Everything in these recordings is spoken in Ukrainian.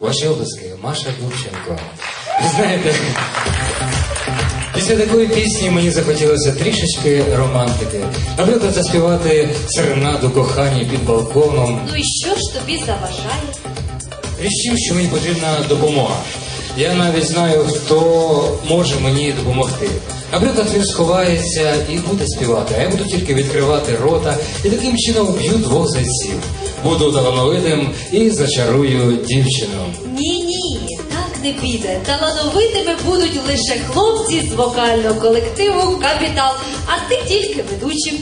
Ваші обласки, Маша Дурченко. Ви знаєте, після такої пісні мені захотілося трішечки романтики. Наприклад, заспівати серенаду кохання під балконом. Ну і що ж тобі заважає? Річ, що мені потрібна допомога. Я навіть знаю, хто може мені допомогти. Наприклад, він сховається і буде співати, а я буду тільки відкривати рота і таким чином вб'ю двох зайців. Буду талановитим і зачарую дівчину. Ні, ні, так не піде. Талановитими будуть лише хлопці з вокального колективу Капітал, а ти тільки ведучим.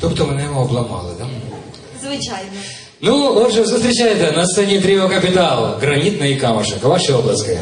Тобто мене обламали, так? Звичайно. Ну, отже, зустрічайте на сцені Тріо Капітал, гранітний камушек. Ваші обласки.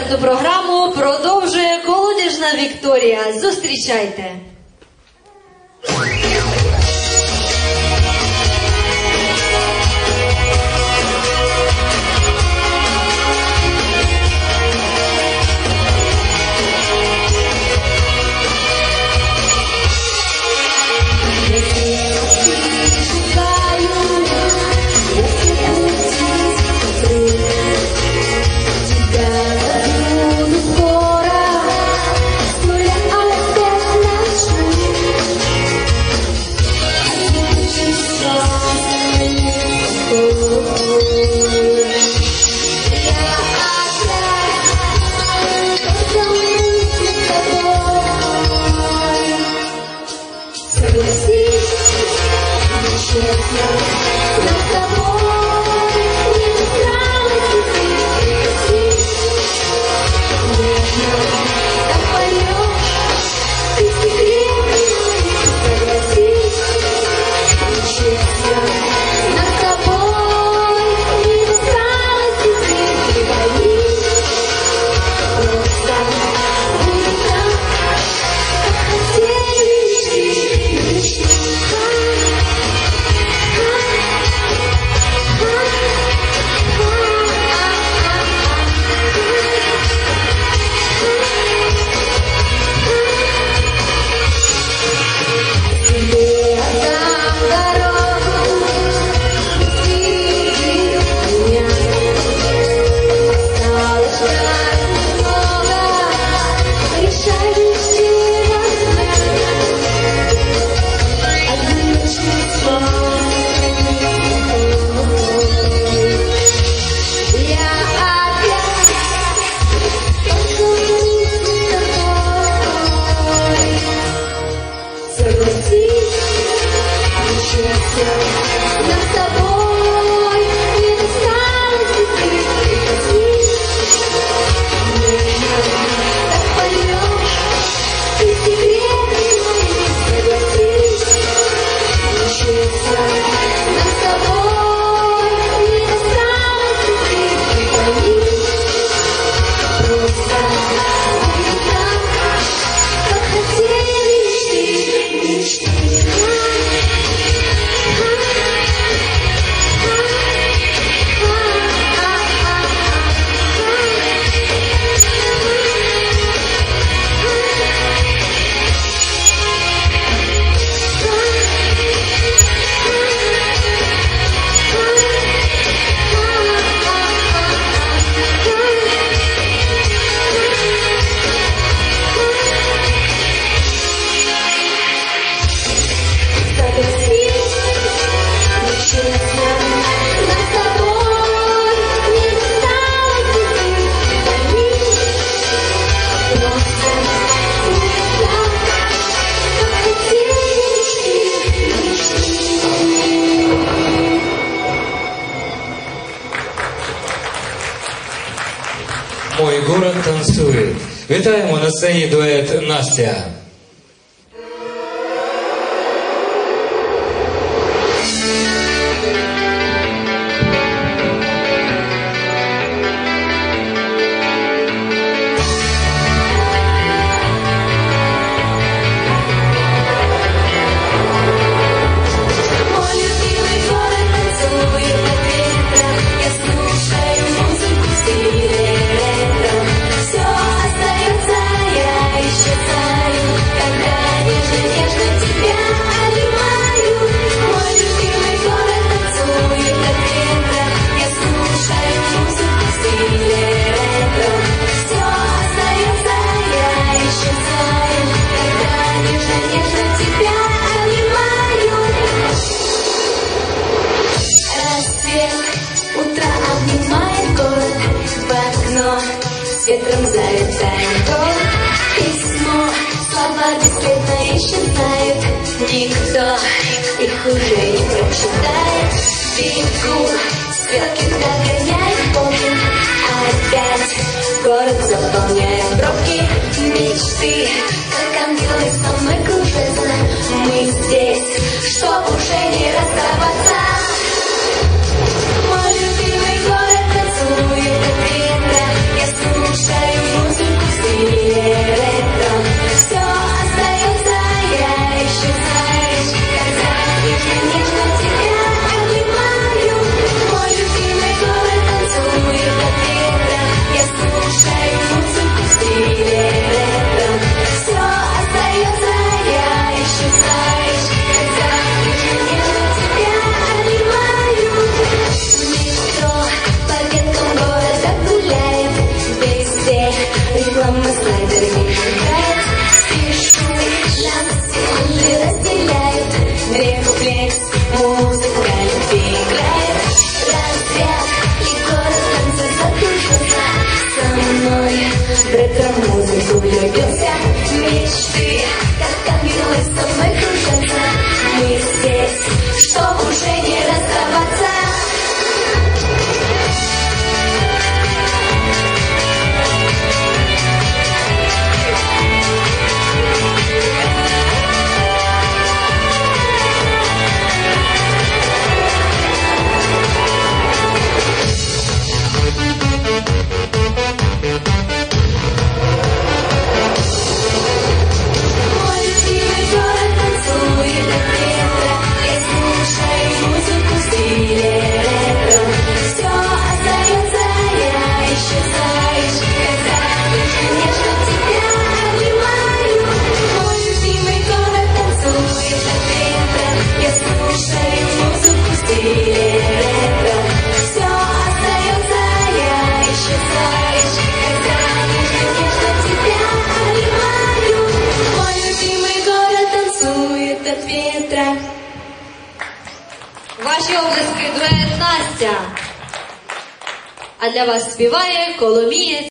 концертну програму продовжує колодяжна Вікторія. Зустрічайте. Ой, город танцует. Вітаємо на сцені дует Настя. курей прочитай Бегу, как догоняй, помню Опять город заполняет Настя. А для вас співає Коломієць